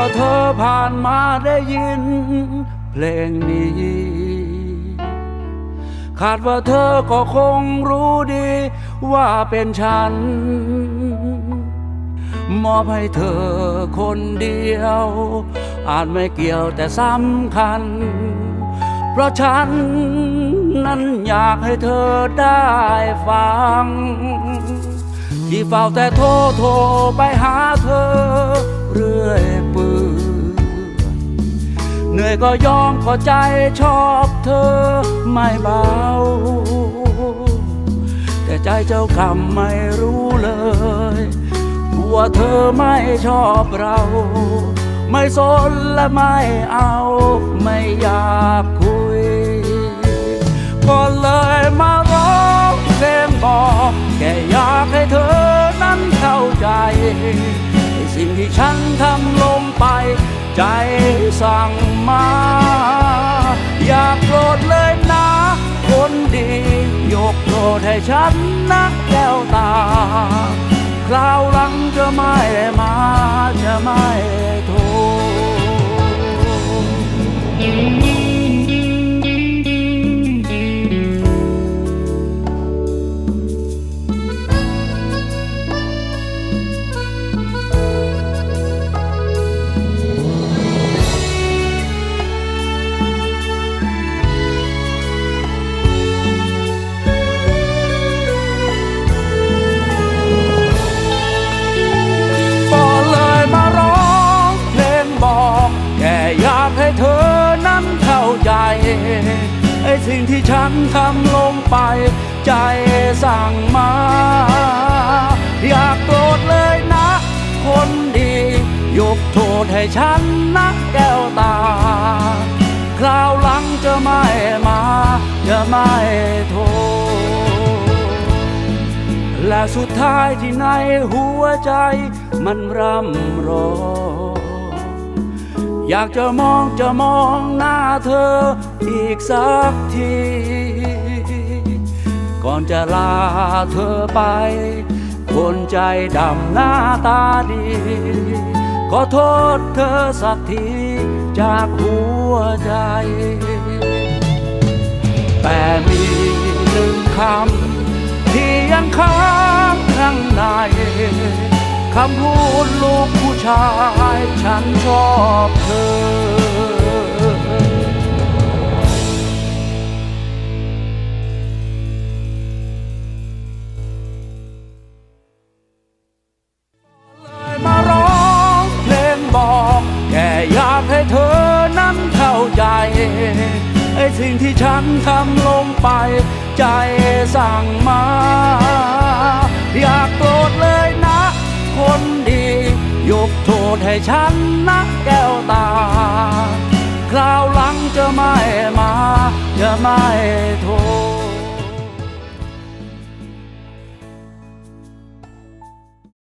่าเธอผ่านมาได้ยิน เพลงนี้ คาดว่าเธอก็คงรู้ดี ว่าเป็นฉัน มอบให้เธอคนเดียว อาจไม่เกี่ยวแต่สำคัญ เพราะฉันนั้นอยากให้เธอได้ฟัง ที่เฝ้าแต่โทรโทรไปหาเธอเรื่อย นื่อยก็ยอมก็ใจชอบเธอไม่เบา แต่ใจเจ้ากรรมไม่รู้เลยว่าเธอไม่ชอบเรา ไม่สนและไม่เอาไม่อยากคุย ก็เลยมาร้องเพลงบอกแค่อยากให้เธอนั้นเข้าใจ สิ่งที่ฉันทำลงไป ใจสั่งมา อยากโกรธเลยนะ คนดี ยกโกรธให้ฉันนะแก้วตา คราวหลังจะไม่มาจะไม่ อ้สิ่งที่ฉันทำลงไป ใจสั่งมา อยากโกรธเลยนะ คนดี ยกโทษให้ฉันนะแก้วตา คราวหลังจะไม่มา จะไม่โทษ และสุดท้ายที่ในหัวใจมันร่ำร้องอยากจะมองจะมองหน้า เธออีกสักที ก่อนจะลาเธอไป คนใจดำหน้าตาดี ขอโทษเธอสักทีจากหัวใจ แต่มีหนึ่งคำ ที่ยังค้างข้างในคำพูดลูกผู้ชาย ฉันชอบเธอ งที่ฉันทำลงไป ใจสั่งมา อยากโกรธเลยนะ คนดี ยกโทษให้ฉันนะแก้วตา คราวหลังจะไม่มา จะไม่โทษ